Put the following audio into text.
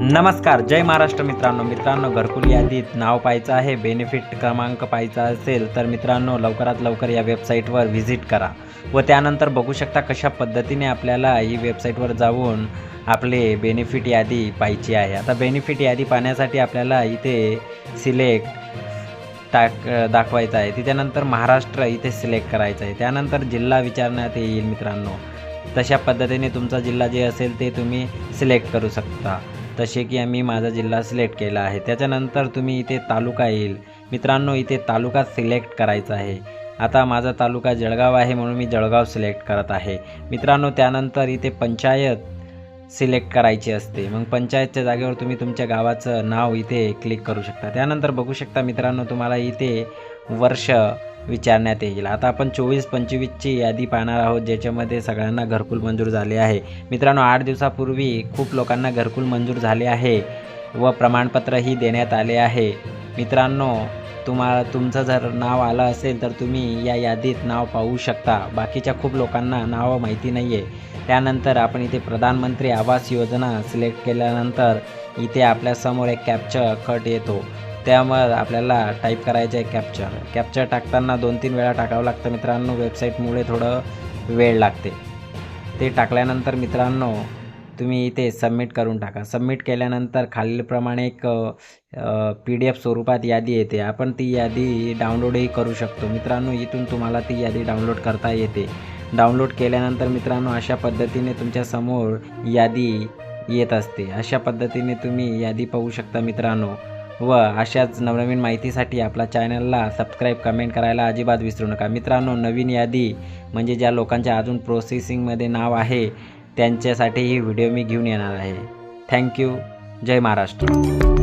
नमस्कार जय महाराष्ट्र मित्रांनो. मित्रांनो घरकुल यादीत नाव पाहायचं आहे बेनिफिट क्रमांक पाहायचा असेल तर मित्रांनो लवकरात लवकर या वेबसाईटवर व्हिजिट करा. व त्यानंतर बघू शकता कशा पद्धतीने आपल्याला ही वेबसाईटवर जाऊन आपले बेनिफिट यादी पाहायची आहे. आता बेनिफिट यादी पाहण्यासाठी आपल्याला इथे सिलेक्ट टाक दाखवायचं आहे. त्याच्यानंतर महाराष्ट्र इथे सिलेक्ट करायचं आहे. त्यानंतर जिल्हा विचारण्यात येईल मित्रांनो. तशा पद्धतीने तुमचा जिल्हा जे असेल ते तुम्ही सिलेक्ट करू शकता. तसे की आम्ही माझा जिल्हा सिलेक्ट केला आहे. त्याच्यानंतर तुम्ही इथे तालुका येईल. मित्रांनो इथे तालुका सिलेक्ट करायचा आहे. आता माझा तालुका जळगाव आहे म्हणून मी जळगाव सिलेक्ट करत आहे. मित्रांनो त्यानंतर इथे पंचायत सिलेक्ट करायची असते. मग पंचायतच्या जागेवर तुम्ही तुमच्या गावाचं नाव इथे क्लिक करू शकता. त्यानंतर बघू शकता मित्रांनो तुम्हाला इथे वर्ष विचारण्यात येईल. आता आपण चोवीस पंचवीसची यादी पाहणार आहोत ज्याच्यामध्ये सगळ्यांना घरकुल मंजूर झाले आहे. मित्रांनो आठ दिवसापूर्वी खूप लोकांना घरकुल मंजूर झाले आहे व प्रमाणपत्रही देण्यात आले आहे. मित्रांनो तुम्हाला तुमचं जर नाव आलं असेल तर तुम्ही या यादीत नाव पाहू शकता. बाकीच्या खूप लोकांना नावं माहिती नाही आहे त्यानंतर आपण इथे प्रधानमंत्री आवास योजना सिलेक्ट केल्यानंतर इथे आपल्यासमोर एक कॅप्चर कट येतो. त्यामुळे आपल्याला टाईप करायचं आहे कॅप्चर कॅप्चर टाकताना दोन तीन वेळा टाकावं लागतं मित्रांनो. वेबसाईटमुळे थोडं वेळ लागते. ते टाकल्यानंतर मित्रांनो तुम्ही इथे सबमिट करून टाका. सबमिट केल्यानंतर खालीलप्रमाणे एक पी डी एफ स्वरूपात यादी येते. आपण ती यादी डाउनलोडही करू शकतो. मित्रांनो इथून तुम्हाला ती यादी डाउनलोड करता येते. डाउनलोड केल्यानंतर मित्रांनो अशा पद्धतीने तुमच्यासमोर यादी येत असते. अशा पद्धतीने तुम्ही यादी पाहू शकता मित्रांनो. व अशाच नवनवीन माहितीसाठी आपल्या चॅनलला सबस्क्राईब कमेंट करायला अजिबात विसरू नका. मित्रांनो नवीन यादी म्हणजे ज्या लोकांच्या अजून प्रोसेसिंगमध्ये नाव आहे त्यांच्यासाठी ही व्हिडिओ मी घेऊन येणार आहे. थँक्यू जय महाराष्ट्र.